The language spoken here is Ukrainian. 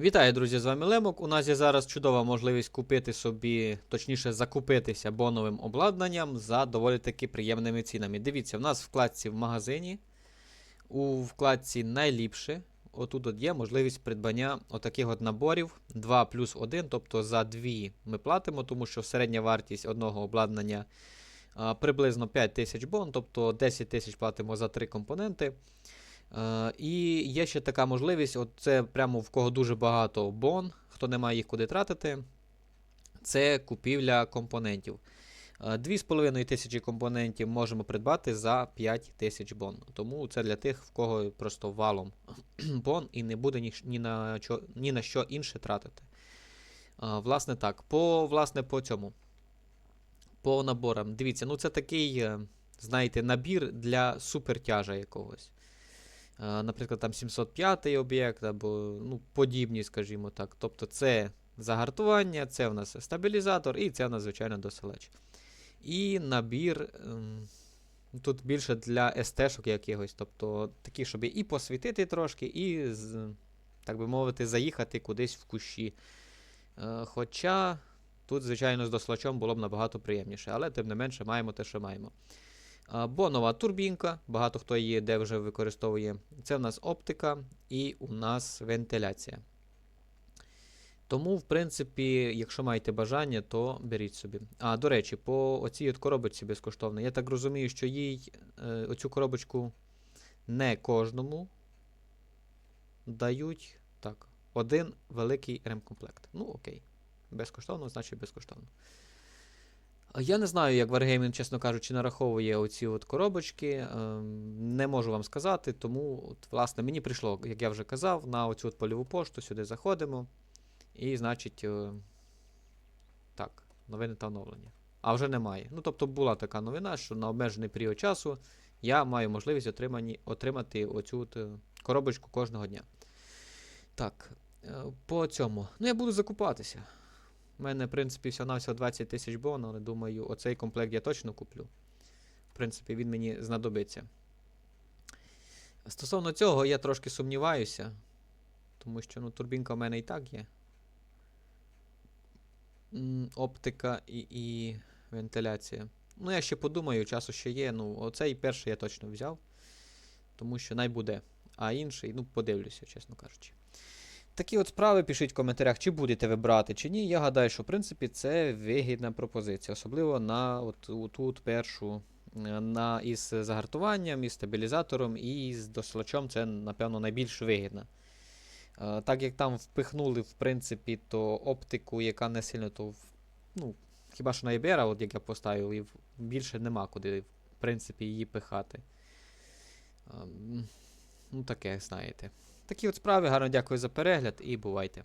Вітаю, друзі! З вами Лемок. У нас є зараз чудова можливість купити собі, точніше, закупитися боновим обладнанням за доволі таки приємними цінами. Дивіться, в нас вкладці в магазині, у вкладці найліпше. Отут от є можливість придбання отаких от наборів 2 плюс 1, тобто за 2 ми платимо, тому що середня вартість одного обладнання приблизно 5 тисяч бон, тобто 10 тисяч платимо за 3 компоненти. Е, і є ще така можливість, от це прямо в кого дуже багато бон, хто не має їх куди тратити, це купівля компонентів. Е, 2,5 тисячі компонентів можемо придбати за 5 тисяч бон. Тому це для тих, в кого просто валом бон і не буде ні, ні, на, чо, ні на що інше тратити. Е, Власне так, по, власне, по цьому. По наборам. Дивіться, ну це такий, е, знаєте, набір для супертяжа якогось. Е, Наприклад, там 705 об'єкт або ну, подібні, скажімо так. Тобто це загартування, це в нас стабілізатор і це в нас, звичайно, досилач. І набір. ем, Тут більше для СТ-шок якихось, тобто такі, щоб і посвітити трошки, і, так би мовити, заїхати кудись в кущі. Е, Хоча тут, звичайно, з дослачом було б набагато приємніше, але тим не менше маємо те, що маємо. Бонова турбінка, багато хто її де вже використовує. Це в нас оптика і у нас вентиляція. Тому, в принципі, якщо маєте бажання, то беріть собі. А, до речі, по оцій от коробочці безкоштовно. Я так розумію, що їй е, оцю коробочку не кожному дають так, один великий ремкомплект. Ну, окей. Безкоштовно, значить безкоштовно. Я не знаю, як Wargaming, чесно кажучи, нараховує оці от коробочки. ем, Не можу вам сказати, тому, от, власне, мені прийшло, як я вже казав, на оцю от польову пошту, сюди заходимо. І, значить, е, так, новини та оновлення. А вже немає. Ну, тобто була така новина, що на обмежений період часу я маю можливість отримані, отримати оцю от, е, коробочку кожного дня. Так, е, по цьому. Ну, я буду закупатися. У мене, в принципі, всього-навсього 20 тисяч бон, але думаю, оцей комплект я точно куплю. В принципі, він мені знадобиться. Стосовно цього, я трошки сумніваюся, тому що ну, турбінка в мене і так є. Оптика і, і вентиляція. Ну, я ще подумаю, часу ще є. Ну, оцей перший я точно взяв. Тому що найбуде. А інший, ну, подивлюся, чесно кажучи. Такі от справи пишіть в коментарях, чи будете ви брати, чи ні. Я гадаю, що в принципі це вигідна пропозиція, особливо на от, от тут першу е, на, із загартуванням, із стабілізатором і з досилачом це, напевно, найбільш вигідна. Е, Так як там впихнули, в принципі, то оптику, яка не сильно, то ну, хіба що на Ібера, от як я поставив, і більше нема куди, в принципі, її пихати. Ем, Ну, таке, знаєте. Такі от справи. Гарно дякую за перегляд і бувайте.